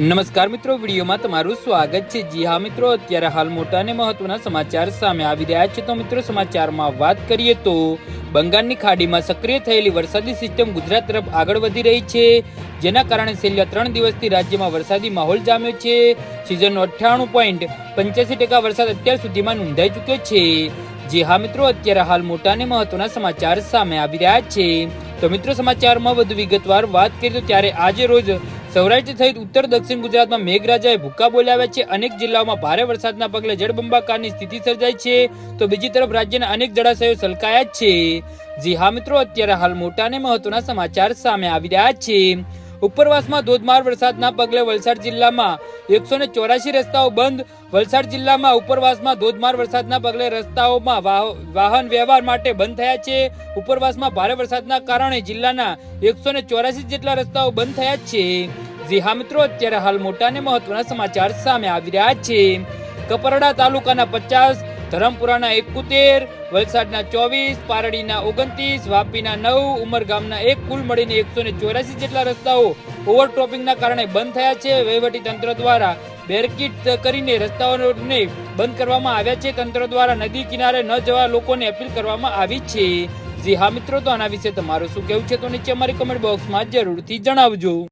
નમસ્કાર મિત્રો, વિડીયોમાં તમારું સ્વાગત છે. જી હા મિત્રો, અત્યારે હાલ મોટા અને મહત્વના સમાચાર સામે આવી રહ્યા છે. તો મિત્રો, સમાચારમાં વાત કરીએ તો બંગાળની ખાડીમાં સક્રિય થયેલી વરસાદી સિસ્ટમ ગુજરાત તરફ આગળ વધી રહી છે. જેના કારણે છેલ્લા ત્રણ દિવસથી રાજ્યમાં વરસાદી માહોલ જામ્યો છે. સિઝનનો અઠ્ઠાણું પોઈન્ટ પંચ્યાસી ટકા વરસાદ અત્યાર સુધીમાં નોંધાઈ ચૂક્યો છે. જી હા મિત્રો, અત્યારે હાલ મોટા અને મહત્વના સમાચાર સામે આવી રહ્યા છે. તો મિત્રો સમાચારમાં વધુ વિગતવાર વાત કરીએ તો ત્યારે આજે રોજ સૌરાષ્ટ્ર સહિત ઉત્તર દક્ષિણ ગુજરાતમાં મેઘરાજાએ ભૂક્કા બોલાવ્યા છે. અનેક જિલ્લાઓમાં ભારે વરસાદના પગલે જળબંબાકારની સ્થિતિ સર્જાઈ છે. તો બીજી તરફ રાજ્યના અનેક જળાશયો સલકાયા છે. જી હા મિત્રો, અત્યારે હાલ મોટા અને મહત્વના સમાચાર સામે આવી રહ્યા છે. ઉપરવાસમાં ધોધમાર વરસાદના પગલે વલસાડ જિલ્લામાં એકસો ને ચોરાશી રસ્તાઓ બંધ. વલસાડ જિલ્લામાં ઉપરવાસમાં ધોધમાર વરસાદના પગલે રસ્તાઓમાં વાહ- વાહન વ્યવહાર માટે બંધ થયા છે. ઉપરવાસમાં ભારે વરસાદના કારણે જિલ્લાના એકસો ને ચોરાશી જેટલા રસ્તાઓ બંધ થયા છે. જી હા મિત્રો, અત્યારે હાલ મોટા અને મહત્વના સમાચાર સામે આવી રહ્યા છે. કપરડા તાલુકાના પચાસ, ધરમપુરાના એકોતેર વલસાડના ચોવીસ, પારડીના ઓગણત્રીસ, વાપીના નવ, ઉમરગામના એક કુલ મળીને એકસો ને ચોરાસી જેટલા રસ્તાઓ ઓવરટોપિંગના કારણે બંધ થયા છે. વહીવટી તંત્ર દ્વારા બેરકીટ કરીને રસ્તાઓને બંધ કરવામાં આવ્યા છે. તંત્ર દ્વારા નદી કિનારે ન જવા લોકોને અપીલ કરવામાં આવી છે. જી હા મિત્રો, તો આના વિશે તમારું શું કહેવું છે? તો નીચે અમારી કમેન્ટ બોક્સમાં જરૂરથી જણાવજો.